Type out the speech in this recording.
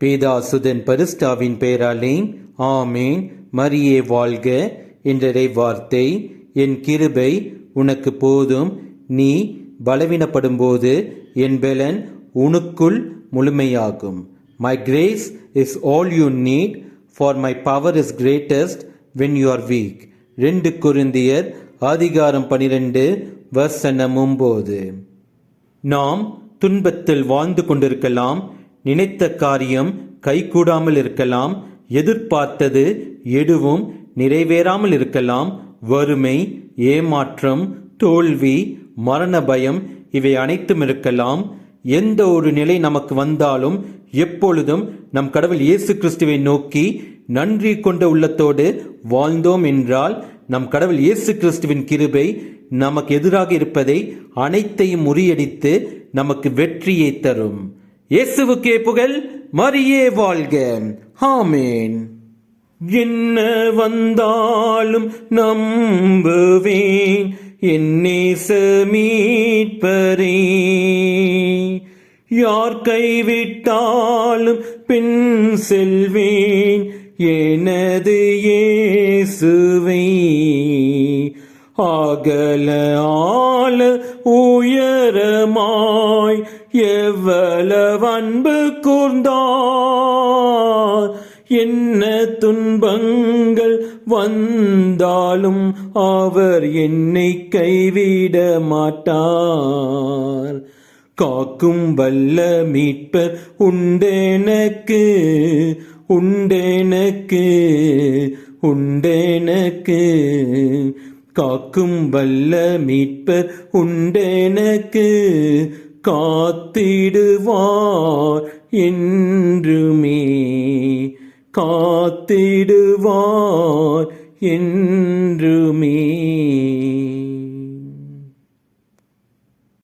பேதாசுதன் பரிஸ்டாவின் பெயராலே ஆமேன் மரியே வாழ்க. என்றரை வார்த்தை என் கிருபை உனக்கு போதும். நீ பலவீனப்படும்போது என் பெலன் உனக்குள் முழுமையாகும். My grace is all you need for my power is greatest when you are weak ரெண்டு குருந்தியர் அதிகாரம் பனிரெண்டு வசனம் ஒம்போது. நாம் துன்பத்தில் வாழ்ந்து கொண்டிருக்கலாம் நினைத்த காரியம் கைகூடாமல் இருக்கலாம் எதிர்பார்த்தது எதுவும் நிறைவேறாமல் இருக்கலாம். வறுமை ஏமாற்றம் தோல்வி மரண பயம் இவை அனைத்தும் இருக்கலாம். எந்த ஒரு நிலை நமக்கு வந்தாலும் எப்பொழுதும் நம் கடவுள் இயேசு கிறிஸ்துவை நோக்கி நன்றி கொண்ட உள்ளத்தோடு வாழ்ந்தோம் என்றால் நம் கடவுள் இயேசு கிறிஸ்துவின் கிருபை நமக்கு எதிராக இருப்பதை அனைத்தையும் முறியடித்து நமக்கு வெற்றியை தரும். இயேசுவுக்கே புகழ் மரியே வாழ்க. ஹாமேன் என்ன வந்தாலும் நம்புவேன் என் மீட்பரே. யார் கைவிட்டாலும் பின் செல்வேன் எனது இயேசுவை. அகல ஆல உயரமாய் எவ்வளவு அன்பு கூர்ந்தார்? என்ன துன்பங்கள் வந்தாலும் அவர் என்னை கைவிட மாட்டார். காக்கும் வல்ல மீட்பர் உண்டெனக்கு உண்டெனக்கு உண்டெனக்கு. காக்கும் வல்ல மீட்பர் உண்டெனக்கு காத்திடுவார் என்றுமே. காத்திடுவார் என்றுமே.